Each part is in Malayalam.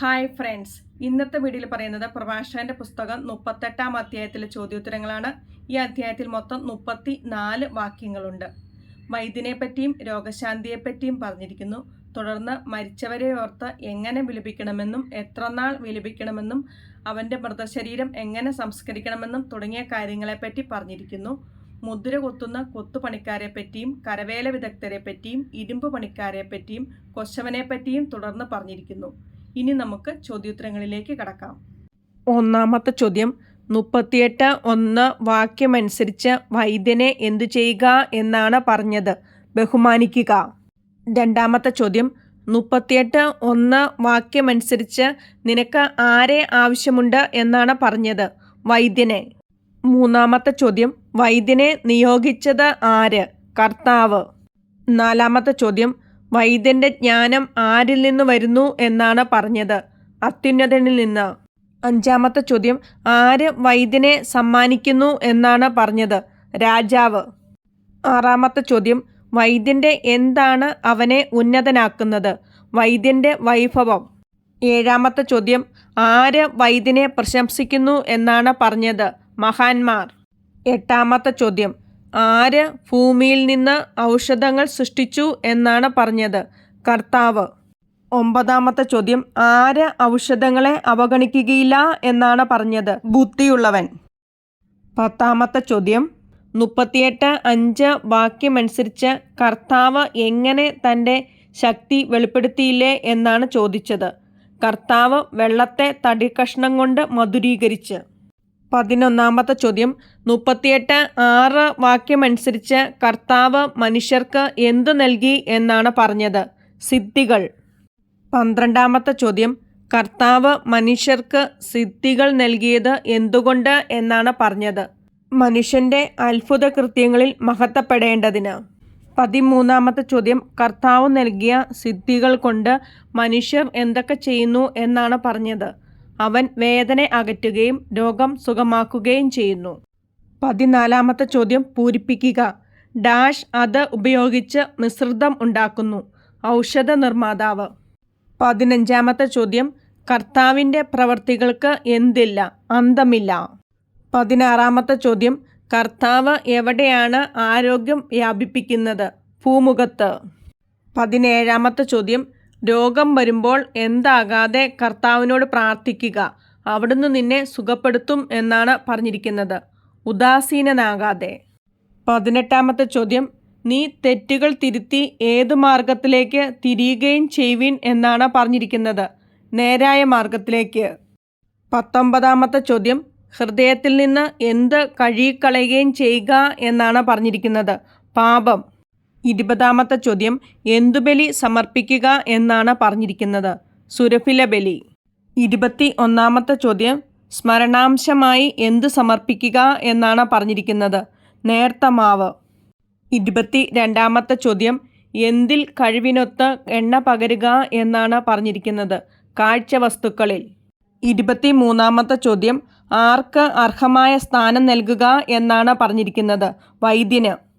ഹായ് ഫ്രണ്ട്സ് ഇന്നത്തെ വീഡിയോയിൽ പറയുന്നത് പ്രഭാഷകന്റെ പുസ്തകം മുപ്പത്തെട്ടാം അധ്യായത്തിലെ ചോദ്യോത്തരങ്ങളാണ്. ഈ അധ്യായത്തിൽ മൊത്തം മുപ്പത്തി നാല് വാക്യങ്ങളുണ്ട്. വൈദ്യനെ പറ്റിയും രോഗശാന്തിയെപ്പറ്റിയും പറഞ്ഞിരിക്കുന്നു. തുടർന്ന് മരിച്ചവരെ ഓർത്ത് എങ്ങനെ വിലപിക്കണമെന്നും എത്രനാൾ വിലപിക്കണമെന്നും അവന്റെ മൃതശരീരം എങ്ങനെ സംസ്കരിക്കണമെന്നും തുടങ്ങിയ കാര്യങ്ങളെപ്പറ്റി പറഞ്ഞിരിക്കുന്നു. മുദ്ര കൊത്തുന്ന കൊത്തുപണിക്കാരെ പറ്റിയും കരവേല വിദഗ്ധരെ പറ്റിയും ഇരുമ്പ് പണിക്കാരെ പറ്റിയും കൊശവനെ പറ്റിയും തുടർന്ന് പറഞ്ഞിരിക്കുന്നു. ഇനി നമുക്ക് ചോദ്യോത്തരങ്ങളിലേക്ക് കടക്കാം. ഒന്നാമത്തെ ചോദ്യം മുപ്പത്തിയെട്ട് ഒന്ന് വാക്യമനുസരിച്ച് വൈദ്യനെ എന്തു ചെയ്യുക എന്നാണ് പറഞ്ഞത്. ബഹുമാനിക്കുക. രണ്ടാമത്തെ ചോദ്യം മുപ്പത്തിയെട്ട് ഒന്ന് വാക്യമനുസരിച്ച് നിനക്ക് ആരെ ആവശ്യമുണ്ട് എന്നാണ് പറഞ്ഞത് വൈദ്യനെ. മൂന്നാമത്തെ ചോദ്യം വൈദ്യനെ നിയോഗിച്ചത് ആര്? കർത്താവ്. നാലാമത്തെ ചോദ്യം വൈദ്യന്റെ ജ്ഞാനം ആരിൽ നിന്ന് വരുന്നു എന്നാണ് പറഞ്ഞത്. അത്യുന്നതനിൽ നിന്ന്. അഞ്ചാമത്തെ ചോദ്യം ആര് വൈദ്യനെ സമ്മാനിക്കുന്നു എന്നാണ് പറഞ്ഞത്. രാജാവ്. ആറാമത്തെ ചോദ്യം വൈദ്യന്റെ എന്താണ് അവനെ ഉന്നതനാക്കുന്നത്? വൈദ്യന്റെ വൈഭവം. ഏഴാമത്തെ ചോദ്യം ആര് വൈദ്യനെ പ്രശംസിക്കുന്നു എന്നാണ് പറഞ്ഞത്. മഹാന്മാർ. എട്ടാമത്തെ ചോദ്യം ആര് ഭൂമിയിൽ നിന്ന് ഔഷധങ്ങൾ സൃഷ്ടിച്ചു എന്നാണ് പറഞ്ഞത്? കർത്താവ്. ഒമ്പതാമത്തെ ചോദ്യം ആര് ഔഷധങ്ങളെ അവഗണിക്കുകയില്ല എന്നാണ് പറഞ്ഞത്? ബുദ്ധിയുള്ളവൻ. പത്താമത്തെ ചോദ്യം മുപ്പത്തിയെട്ട് അഞ്ച് വാക്യമനുസരിച്ച് കർത്താവ് എങ്ങനെ തന്റെ ശക്തി വെളിപ്പെടുത്തിയില്ലേ എന്നാണ് ചോദിച്ചത്. കർത്താവ് വെള്ളത്തെ തടിക്കഷ്ണം കൊണ്ട് മധുരീകരിച്ച്. പതിനൊന്നാമത്തെ ചോദ്യം. മുപ്പത്തിയെട്ട് ആറ് വാക്യമനുസരിച്ച് കർത്താവ് മനുഷ്യർക്ക് എന്തു നൽകി എന്നാണ് പറഞ്ഞത്? സിദ്ധികൾ. പന്ത്രണ്ടാമത്തെ ചോദ്യം. കർത്താവ് മനുഷ്യർക്ക് സിദ്ധികൾ നൽകിയത് എന്തുകൊണ്ട് എന്നാണ് പറഞ്ഞത്? മനുഷ്യന്റെ അത്ഭുത കൃത്യങ്ങളിൽ മഹത്തപ്പെടേണ്ടതിന് പതിമൂന്നാമത്തെ ചോദ്യം. കർത്താവ് നൽകിയ സിദ്ധികൾ കൊണ്ട് മനുഷ്യർ എന്തൊക്കെ ചെയ്യുന്നു എന്നാണ് പറഞ്ഞത്? അവൻ വേദന അകറ്റുകയും രോഗം സുഖമാക്കുകയും ചെയ്യുന്നു. പതിനാലാമത്തെ ചോദ്യം പൂരിപ്പിക്കുക. ഡാഷ് അത് ഉപയോഗിച്ച് മിശ്രിതം ഉണ്ടാക്കുന്നു. ഔഷധ നിർമ്മാതാവ്. പതിനഞ്ചാമത്തെ ചോദ്യം കർത്താവിന്റെ പ്രവർത്തികൾക്ക് എന്തില്ല? അന്തമില്ല. പതിനാറാമത്തെ ചോദ്യം കർത്താവ് എവിടെയാണ് ആരോഗ്യം വ്യാപിപ്പിക്കുന്നത്? ഭൂമുഖത്ത്. പതിനേഴാമത്തെ ചോദ്യം രോഗം വരുമ്പോൾ എന്താകാതെ കർത്താവിനോട് പ്രാർത്ഥിക്കുക. അവിടുന്ന് നിന്നെ സുഖപ്പെടുത്തും എന്നാണ് പറഞ്ഞിരിക്കുന്നത്. ഉദാസീനനാകാതെ. പതിനെട്ടാമത്തെ ചോദ്യം. നീ തെറ്റുകൾ തിരുത്തി ഏത് മാർഗത്തിലേക്ക് തിരിയുകയും ചെയ്യുവിൻ എന്നാണ് പറഞ്ഞിരിക്കുന്നത്. നേരായ മാർഗത്തിലേക്ക്. പത്തൊമ്പതാമത്തെ ചോദ്യം. ഹൃദയത്തിൽ നിന്ന് എന്ത് കഴുകിക്കളയുകയും ചെയ്യുക എന്നാണ് പറഞ്ഞിരിക്കുന്നത്. പാപം. ഇരുപതാമത്തെ ചോദ്യം എന്തു ബലി സമർപ്പിക്കുക എന്നാണ് പറഞ്ഞിരിക്കുന്നത്? സുരഫില ബലി. ഇരുപത്തി ഒന്നാമത്തെ ചോദ്യം സ്മരണാംശമായി എന്ത് സമർപ്പിക്കുക എന്നാണ് പറഞ്ഞിരിക്കുന്നത്? നേർത്ത മാവ്. ഇരുപത്തി രണ്ടാമത്തെ ചോദ്യം എന്തിൽ കഴിവിനൊത്ത് എണ്ണ പകരുക എന്നാണ് പറഞ്ഞിരിക്കുന്നത്? കാഴ്ച വസ്തുക്കളിൽ ഇരുപത്തി മൂന്നാമത്തെ ചോദ്യം ആർക്ക് അർഹമായ സ്ഥാനം നൽകുക എന്നാണ് പറഞ്ഞിരിക്കുന്നത്? വൈദ്യന്.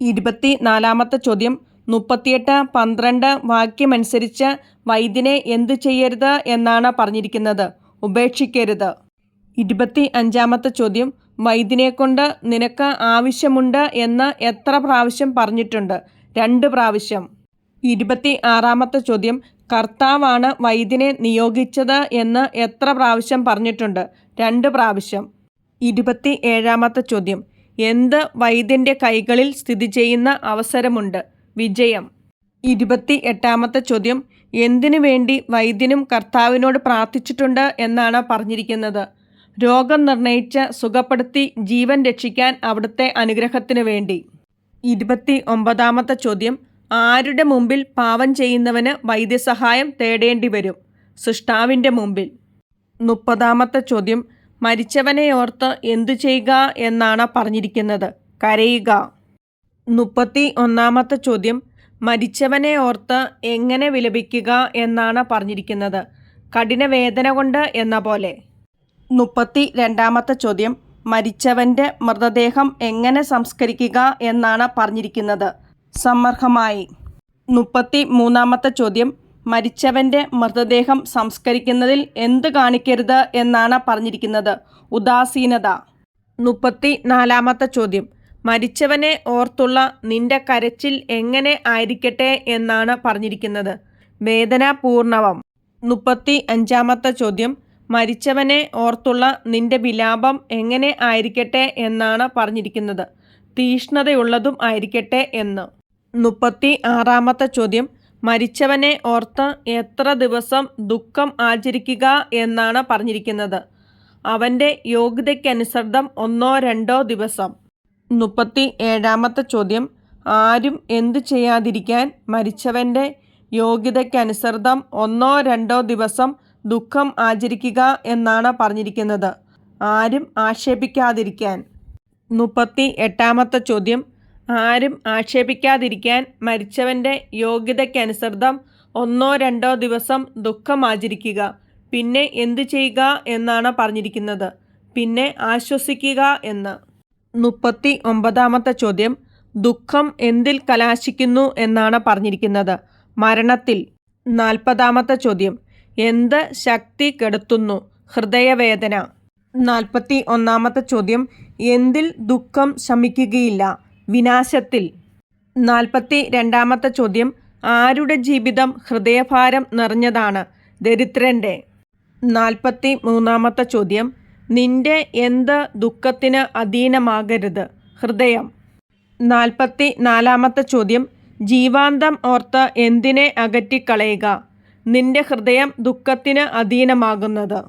ഇരുപത്തി നാലാമത്തെ ചോദ്യം. മുപ്പത്തിയെട്ട് പന്ത്രണ്ട് വാക്യമനുസരിച്ച് വൈദ്യനെ എന്തു ചെയ്യരുത് എന്നാണ് പറഞ്ഞിരിക്കുന്നത്. ഉപേക്ഷിക്കരുത്. ഇരുപത്തി അഞ്ചാമത്തെ ചോദ്യം. വൈദ്യനെ കൊണ്ട് നിനക്ക് ആവശ്യമുണ്ട് എന്ന് എത്ര പ്രാവശ്യം പറഞ്ഞിട്ടുണ്ട്? രണ്ട് പ്രാവശ്യം. ഇരുപത്തി ആറാമത്തെ ചോദ്യം. കർത്താവാണ് വൈദ്യനെ നിയോഗിച്ചത് എന്ന് എത്ര പ്രാവശ്യം പറഞ്ഞിട്ടുണ്ട്? രണ്ട് പ്രാവശ്യം. ഇരുപത്തി ഏഴാമത്തെ ചോദ്യം. എന്ത് വൈദ്യന്റെ കൈകളിൽ സ്ഥിതി ചെയ്യുന്ന അവസരമുണ്ട്? വിജയം. ഇരുപത്തി എട്ടാമത്തെ ചോദ്യം. എന്തിനു വേണ്ടി വൈദ്യനും കർത്താവിനോട് പ്രാർത്ഥിച്ചിട്ടുണ്ട് എന്നാണ് പറഞ്ഞിരിക്കുന്നത്. രോഗം നിർണയിച്ച് സുഖപ്പെടുത്തി ജീവൻ രക്ഷിക്കാൻ അവിടുത്തെ അനുഗ്രഹത്തിനു വേണ്ടി. ഇരുപത്തി ഒമ്പതാമത്തെ ചോദ്യം. ആരുടെ മുമ്പിൽ പാവം ചെയ്യുന്നവന് വൈദ്യസഹായം തേടേണ്ടി വരും? സൃഷ്ടാവിന്റെ മുമ്പിൽ. മുപ്പതാമത്തെ ചോദ്യം. മരിച്ചവനെ ഓർത്ത് എന്തു ചെയ്യുക എന്നാണ് പറഞ്ഞിരിക്കുന്നത്. കരയുക. മുപ്പത്തി ഒന്നാമത്തെ ചോദ്യം. മരിച്ചവനെ ഓർത്ത് എങ്ങനെ വിലപിക്കുക എന്നാണ് പറഞ്ഞിരിക്കുന്നത്. കഠിനവേദന കൊണ്ട് എന്ന പോലെ. മുപ്പത്തി രണ്ടാമത്തെ ചോദ്യം. മരിച്ചവന്റെ മൃതദേഹം എങ്ങനെ സംസ്കരിക്കുക എന്നാണ് പറഞ്ഞിരിക്കുന്നത്. സമ്മർഹമായി. മുപ്പത്തി മൂന്നാമത്തെ ചോദ്യം. മരിച്ചവന്റെ മൃതദേഹം സംസ്കരിക്കുന്നതിൽ എന്ത് കാണിക്കരുത് എന്നാണ് പറഞ്ഞിരിക്കുന്നത്. ഉദാസീനത. മുപ്പത്തി നാലാമത്തെ ചോദ്യം. മരിച്ചവനെ ഓർത്തുള്ള നിന്റെ കരച്ചിൽ എങ്ങനെ ആയിരിക്കട്ടെ എന്നാണ് പറഞ്ഞിരിക്കുന്നത്. വേദനാപൂർണവം. മുപ്പത്തി അഞ്ചാമത്തെ ചോദ്യം. മരിച്ചവനെ ഓർത്തുള്ള നിന്റെ വിലാപം എങ്ങനെ ആയിരിക്കട്ടെ എന്നാണ് പറഞ്ഞിരിക്കുന്നത്. തീഷ്ണതയുള്ളതും ആയിരിക്കട്ടെ എന്ന്. മുപ്പത്തി ആറാമത്തെ ചോദ്യം. മരിച്ചവനെ ഓർത്ത് എത്ര ദിവസം ദുഃഖം ആചരിക്കുക എന്നാണ് പറഞ്ഞിരിക്കുന്നത്. അവന്റെ യോഗ്യതയ്ക്കനുസൃതം ഒന്നോ രണ്ടോ ദിവസം. മുപ്പത്തി ഏഴാമത്തെ ചോദ്യം. ആരും എന്തു ചെയ്യാതിരിക്കാൻ മരിച്ചവന്റെ യോഗ്യതയ്ക്കനുസൃതം ഒന്നോ രണ്ടോ ദിവസം ദുഃഖം ആചരിക്കുക എന്നാണ് പറഞ്ഞിരിക്കുന്നത്. ആരും ആക്ഷേപിക്കാതിരിക്കാൻ. മുപ്പത്തി എട്ടാമത്തെ ചോദ്യം. ആരും ആക്ഷേപിക്കാതിരിക്കാൻ മരിച്ചവന്റെ യോഗ്യതയ്ക്കനുസൃതം ഒന്നോ രണ്ടോ ദിവസം ദുഃഖം ആചരിക്കുക പിന്നെ എന്തു ചെയ്യുക എന്നാണ് പറഞ്ഞിരിക്കുന്നത്. പിന്നെ ആശ്വസിക്കുക എന്ന്. മുപ്പത്തി ഒമ്പതാമത്തെ ചോദ്യം. ദുഃഖം എന്തിൽ കലാശിക്കുന്നു എന്നാണ് പറഞ്ഞിരിക്കുന്നത്. മരണത്തിൽ. നാൽപ്പതാമത്തെ ചോദ്യം. എന്ത് ശക്തി കെടുത്തുന്നു? ഹൃദയവേദന. നാൽപ്പത്തി ഒന്നാമത്തെ ചോദ്യം. എന്തിൽ ദുഃഖം ശമിക്കുകയില്ല? വിനാശത്തിൽ. നാൽപ്പത്തി രണ്ടാമത്തെ ചോദ്യം ആരുടെ ജീവിതം ഹൃദയഭാരം നിറഞ്ഞതാണ്? ദരിദ്രന്റെ നാൽപ്പത്തി മൂന്നാമത്തെ ചോദ്യം നിന്റെ എന്ത് ദുഃഖത്തിന് അധീനമാകരുത്? ഹൃദയം. നാൽപ്പത്തി നാലാമത്തെ ചോദ്യം ജീവാന്തം ഓർത്ത് എന്തിനെ അകറ്റിക്കളയുക? നിന്റെ ഹൃദയം ദുഃഖത്തിന് അധീനമാകുന്നത്.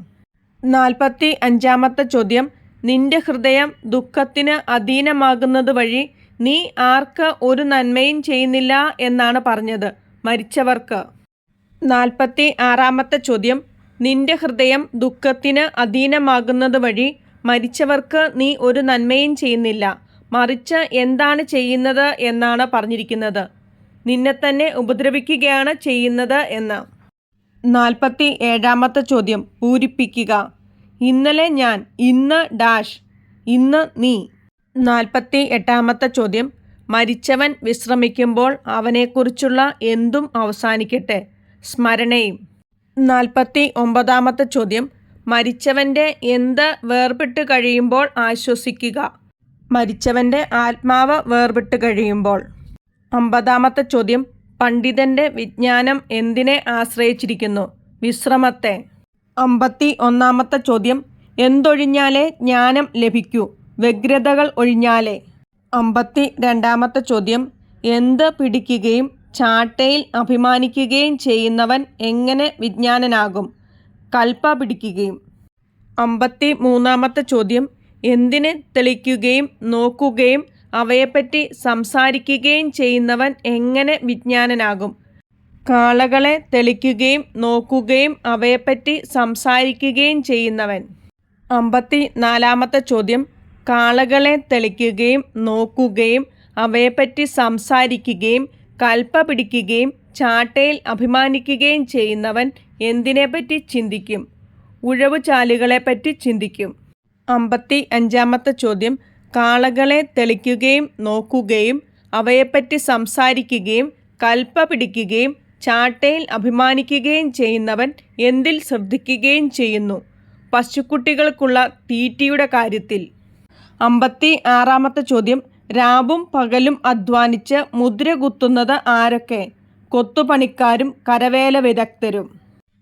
നാൽപ്പത്തി അഞ്ചാമത്തെ ചോദ്യം നിന്റെ ഹൃദയം ദുഃഖത്തിന് അധീനമാകുന്നത് വഴി നീ ആർക്ക് ഒരു നന്മയും ചെയ്യുന്നില്ല എന്നാണ് പറഞ്ഞത്. മരിച്ചവർക്ക്. നാൽപ്പത്തി ആറാമത്തെ ചോദ്യം. നിന്റെ ഹൃദയം ദുഃഖത്തിന് അധീനമാകുന്നത് വഴി മരിച്ചവർക്ക് നീ ഒരു നന്മയും ചെയ്യുന്നില്ല. മറിച്ച് എന്താണ് ചെയ്യുന്നത് എന്നാണ് പറഞ്ഞിരിക്കുന്നത്. നിന്നെ തന്നെ ഉപദ്രവിക്കുകയാണ് ചെയ്യുന്നത് എന്ന്. നാൽപ്പത്തി ഏഴാമത്തെ ചോദ്യം. പൂരിപ്പിക്കുക. ഇന്നലെ ഞാൻ ഇന്ന് ഡാഷ് ഇന്ന് നീ. നാൽപ്പത്തി എട്ടാമത്തെ ചോദ്യം. മരിച്ചവൻ വിശ്രമിക്കുമ്പോൾ അവനെക്കുറിച്ചുള്ള എന്തും അവസാനിക്കട്ടെ. സ്മരണയും. നാൽപ്പത്തി ഒമ്പതാമത്തെ ചോദ്യം. മരിച്ചവന്റെ എന്ത് വേർപെട്ട് കഴിയുമ്പോൾ ആശ്വസിക്കുക? മരിച്ചവന്റെ ആത്മാവ് വേർപെട്ട് കഴിയുമ്പോൾ. അമ്പതാമത്തെ ചോദ്യം. പണ്ഡിതന്റെ വിജ്ഞാനം എന്തിനെ ആശ്രയിച്ചിരിക്കുന്നു? വിശ്രമത്തെ. അമ്പത്തി ഒന്നാമത്തെ ചോദ്യം. എന്തൊഴിഞ്ഞാലേ ജ്ഞാനം ലഭിക്കൂ? വ്യഗ്രതകൾ ഒഴിഞ്ഞാലേ? അമ്പത്തി രണ്ടാമത്തെ ചോദ്യം. എന്ത് പിടിക്കുകയും ചാട്ടയിൽ അഭിമാനിക്കുകയും ചെയ്യുന്നവൻ എങ്ങനെ വിജ്ഞാനനാകും? കൽപ്പ പിടിക്കുകയും. അമ്പത്തി മൂന്നാമത്തെ ചോദ്യം. എന്തിനെ തെളിക്കുകയും നോക്കുകയും അവയെപ്പറ്റി സംസാരിക്കുകയും ചെയ്യുന്നവൻ എങ്ങനെ വിജ്ഞാനനാകും? കാളകളെ തെളിക്കുകയും നോക്കുകയും അവയെപ്പറ്റി സംസാരിക്കുകയും ചെയ്യുന്നവൻ. അമ്പത്തി നാലാമത്തെ ചോദ്യം. കാളകളെ തെളിക്കുകയും നോക്കുകയും അവയെപ്പറ്റി സംസാരിക്കുകയും കൽപ്പ പിടിക്കുകയും ചാട്ടയിൽ അഭിമാനിക്കുകയും ചെയ്യുന്നവൻ എന്തിനെപ്പറ്റി ചിന്തിക്കും? ഉഴവുചാലുകളെപ്പറ്റി ചിന്തിക്കും. അമ്പത്തി അഞ്ചാമത്തെ ചോദ്യം. കാളകളെ തെളിക്കുകയും നോക്കുകയും അവയെപ്പറ്റി സംസാരിക്കുകയും കൽപ്പ പിടിക്കുകയും ചാട്ടയിൽ അഭിമാനിക്കുകയും ചെയ്യുന്നവൻ എന്തിൽ ശ്രദ്ധിക്കുകയും ചെയ്യുന്നു? പശുക്കുട്ടികൾക്കുള്ള തീറ്റിയുടെ കാര്യത്തിൽ. അമ്പത്തി ആറാമത്തെ ചോദ്യം. രാവും പകലും അധ്വാനിച്ച് മുദ്ര കുത്തുന്നത് ആരൊക്കെ? കൊത്തുപണിക്കാരും കരവേല വിദഗ്ധരും.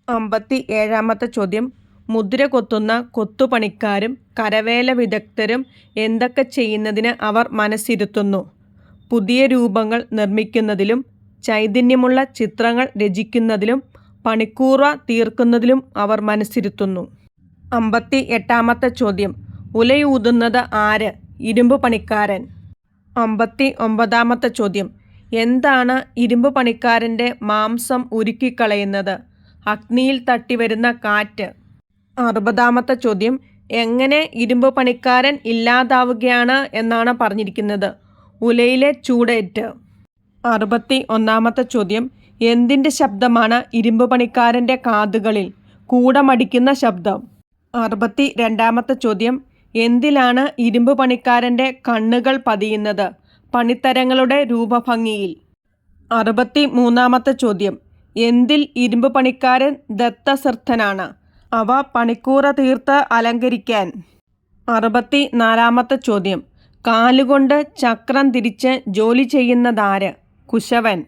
അമ്പത്തി ഏഴാമത്തെ ചോദ്യം. മുദ്ര കൊത്തുന്ന കൊത്തുപണിക്കാരും കരവേല വിദഗ്ധരും എന്തൊക്കെ ചെയ്യുന്നതിന് അവർ മനസ്സിരുത്തുന്നു? പുതിയ രൂപങ്ങൾ നിർമ്മിക്കുന്നതിലും ചൈതന്യമുള്ള ചിത്രങ്ങൾ രചിക്കുന്നതിലും പണിക്കൂറ തീർക്കുന്നതിലും അവർ മനസ്സിരുത്തുന്നു. അമ്പത്തി എട്ടാമത്തെ ചോദ്യം. ഉലയൂതുന്നത് ആര്? ഇരുമ്പ് പണിക്കാരൻ. അമ്പത്തി ഒമ്പതാമത്തെ ചോദ്യം. എന്താണ് ഇരുമ്പ് പണിക്കാരന്റെ മാംസം ഉരുക്കിക്കളയുന്നത്? അഗ്നിയിൽ തട്ടി വരുന്ന കാറ്റ്. അറുപതാമത്തെ ചോദ്യം. എങ്ങനെ ഇരുമ്പ് പണിക്കാരൻ ഇല്ലാതാവുകയാണ് എന്നാണ് പറഞ്ഞിരിക്കുന്നത്. ഉലയിലെ ചൂടേറ്റ്. അറുപത്തി ഒന്നാമത്തെ ചോദ്യം. എന്തിന്റെ ശബ്ദമാണ് ഇരുമ്പ് പണിക്കാരന്റെ കാതുകളിൽ? കൂടമടിക്കുന്ന ശബ്ദം. അറുപത്തി രണ്ടാമത്തെ ചോദ്യം. എന്തിലാണ് ഇരുമ്പ് പണിക്കാരന്റെ കണ്ണുകൾ പതിയുന്നത്? പണിത്തരങ്ങളുടെ രൂപഭംഗിയിൽ. അറുപത്തി മൂന്നാമത്തെ ചോദ്യം. എന്തിൽ ഇരുമ്പ് പണിക്കാരൻ ദത്തശ്രദ്ധനാണ് അവ പണിക്കൂറ തീർത്ത് അലങ്കരിക്കാൻ. അറുപത്തി നാലാമത്തെ ചോദ്യം. കാലുകൊണ്ട് ചക്രം തിരിച്ച് ജോലി ചെയ്യുന്നതാര്? കുശവൻ.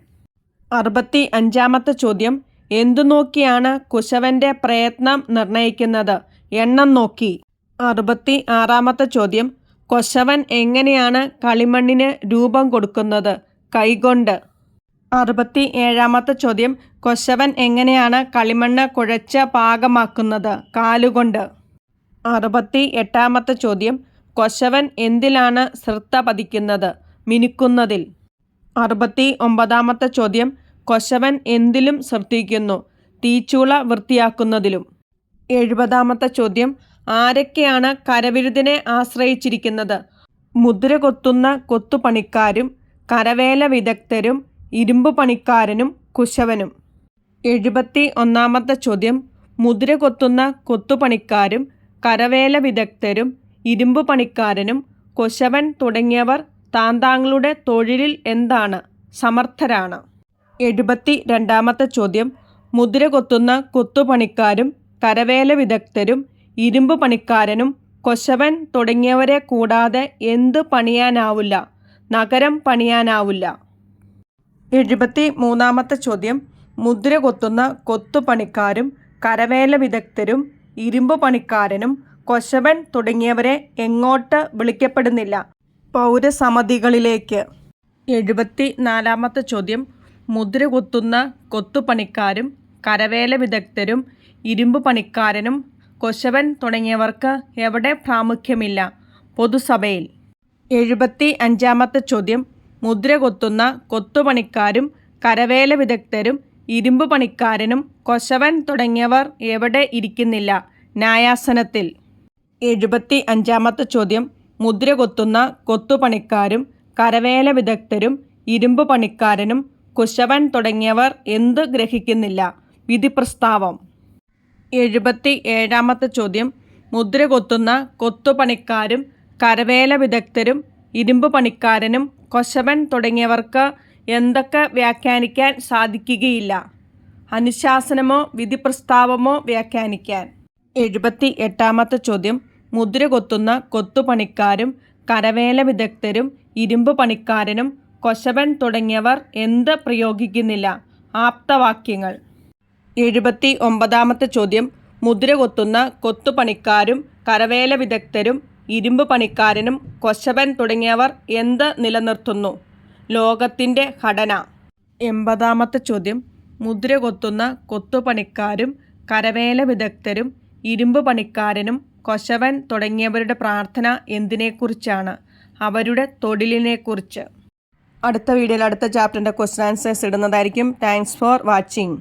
അറുപത്തി അഞ്ചാമത്തെ ചോദ്യം. എന്തു നോക്കിയാണ് കുശവന്റെ പ്രയത്നം നിർണയിക്കുന്നത്? എണ്ണം നോക്കി. അറുപത്തി ആറാമത്തെ ചോദ്യം. കൊശവൻ എങ്ങനെയാണ് കളിമണ്ണിന് രൂപം കൊടുക്കുന്നത്? കൈകൊണ്ട്. അറുപത്തി ഏഴാമത്തെ ചോദ്യം. കൊശവൻ എങ്ങനെയാണ് കളിമണ്ണ് കുഴച്ച് പാകമാക്കുന്നത്? കാലുകൊണ്ട്. അറുപത്തി എട്ടാമത്തെ ചോദ്യം. കൊശവൻ എന്തിലാണ് ശ്രദ്ധ പതിക്കുന്നത്? മിനുക്കുന്നതിൽ. അറുപത്തി ഒമ്പതാമത്തെ ചോദ്യം. കൊശവൻ എന്തിലും ശ്രദ്ധിക്കുന്നു? തീച്ചൂള വൃത്തിയാക്കുന്നതിലും. എഴുപതാമത്തെ ചോദ്യം. ആരൊക്കെയാണ് കരവിരുതിനെ ആശ്രയിച്ചിരിക്കുന്നത്? മുദ്ര കൊത്തുന്ന കൊത്തുപണിക്കാരും കരവേല വിദഗ്ധരും ഇരുമ്പ് പണിക്കാരനും കുശവനും. എഴുപത്തി ഒന്നാമത്തെ ചോദ്യം. മുദ്ര കൊത്തുന്ന കൊത്തുപണിക്കാരും കരവേല വിദഗ്ധരും ഇരുമ്പ് പണിക്കാരനും കുശവൻ തുടങ്ങിയവർ താന്താങ്ങളുടെ തൊഴിലിൽ എന്താണ്? സമർത്ഥരാണ്. എഴുപത്തി രണ്ടാമത്തെ ചോദ്യം. മുദ്ര കൊത്തുന്ന കൊത്തുപണിക്കാരും കരവേല വിദഗ്ധരും ഇരുമ്പ് പണിക്കാരനും കൊശവൻ തുടങ്ങിയവരെ കൂടാതെ എന്ത് പണിയാനാവില്ല. നഗരം പണിയാനാവില്ല. എഴുപത്തി മൂന്നാമത്തെ ചോദ്യം. മുദ്ര കൊത്തുന്ന കൊത്തുപണിക്കാരും കരവേല വിദഗ്ധരും ഇരുമ്പ് പണിക്കാരനും കൊശവൻ തുടങ്ങിയവരെ എങ്ങോട്ട് വിളിക്കപ്പെടുന്നില്ല. പൗരസമിതികളിലേക്ക്. എഴുപത്തി നാലാമത്തെ ചോദ്യം. മുദ്ര കൊത്തുന്ന കൊത്തുപണിക്കാരും കരവേല വിദഗ്ധരും ഇരുമ്പ് പണിക്കാരനും കൊശവൻ തുടങ്ങിയവർക്ക് എവിടെ പ്രാമുഖ്യമില്ല. പൊതുസഭയിൽ. എഴുപത്തി അഞ്ചാമത്തെ ചോദ്യം. മുദ്ര കൊത്തുന്ന കൊത്തുപണിക്കാരും കരവേല വിദഗ്ധരും ഇരുമ്പ് പണിക്കാരനും കൊശവൻ തുടങ്ങിയവർ എവിടെ ഇരിക്കുന്നില്ല. ന്യായാസനത്തിൽ. എഴുപത്തി അഞ്ചാമത്തെ ചോദ്യം. മുദ്ര കൊത്തുന്ന കൊത്തുപണിക്കാരും കരവേല വിദഗ്ധരും ഇരുമ്പ് പണിക്കാരനും കുശവൻ തുടങ്ങിയവർ എന്ത് ഗ്രഹിക്കുന്നില്ല. വിധി എഴുപത്തി ഏഴാമത്തെ ചോദ്യം. മുദ്ര കൊത്തുന്ന കൊത്തുപണിക്കാരും കരവേല വിദഗ്ധരും ഇരുമ്പ് പണിക്കാരനും കൊശവൻ തുടങ്ങിയവർക്ക് എന്തൊക്കെ വ്യാഖ്യാനിക്കാൻ സാധിക്കുകയില്ല? അനുശാസനമോ വിധി പ്രസ്താവമോ വ്യാഖ്യാനിക്കാൻ? എഴുപത്തി എട്ടാമത്തെ ചോദ്യം. മുദ്ര കൊത്തുന്ന കൊത്തുപണിക്കാരും കരവേല വിദഗ്ധരും ഇരുമ്പ് പണിക്കാരനും കൊശവൻ തുടങ്ങിയവർ എന്ത് പ്രയോഗിക്കുന്നില്ല? ആപ്തവാക്യങ്ങൾ. എഴുപത്തി ഒമ്പതാമത്തെ ചോദ്യം. മുദ്ര കൊത്തുന്ന കൊത്തുപണിക്കാരും കരവേല വിദഗ്ധരും ഇരുമ്പ് പണിക്കാരനും കൊശവൻ തുടങ്ങിയവർ എന്ത് നിലനിർത്തുന്നു? ലോകത്തിന്റെ ഘടന. എൺപതാമത്തെ ചോദ്യം. മുദ്ര കൊത്തുന്ന കൊത്തുപണിക്കാരും കരവേല വിദഗ്ധരും ഇരുമ്പ് പണിക്കാരനും കൊശവൻ തുടങ്ങിയവരുടെ പ്രാർത്ഥന എന്തിനെക്കുറിച്ചാണ്? അവരുടെ തൊഴിലിനെക്കുറിച്ച് അടുത്ത വീഡിയോയിൽ അടുത്ത ചാപ്റ്ററിന്റെ ക്വസ്റ്റൻ ആൻസേഴ്സ് ഇടുന്നതായിരിക്കും. Thanks for watching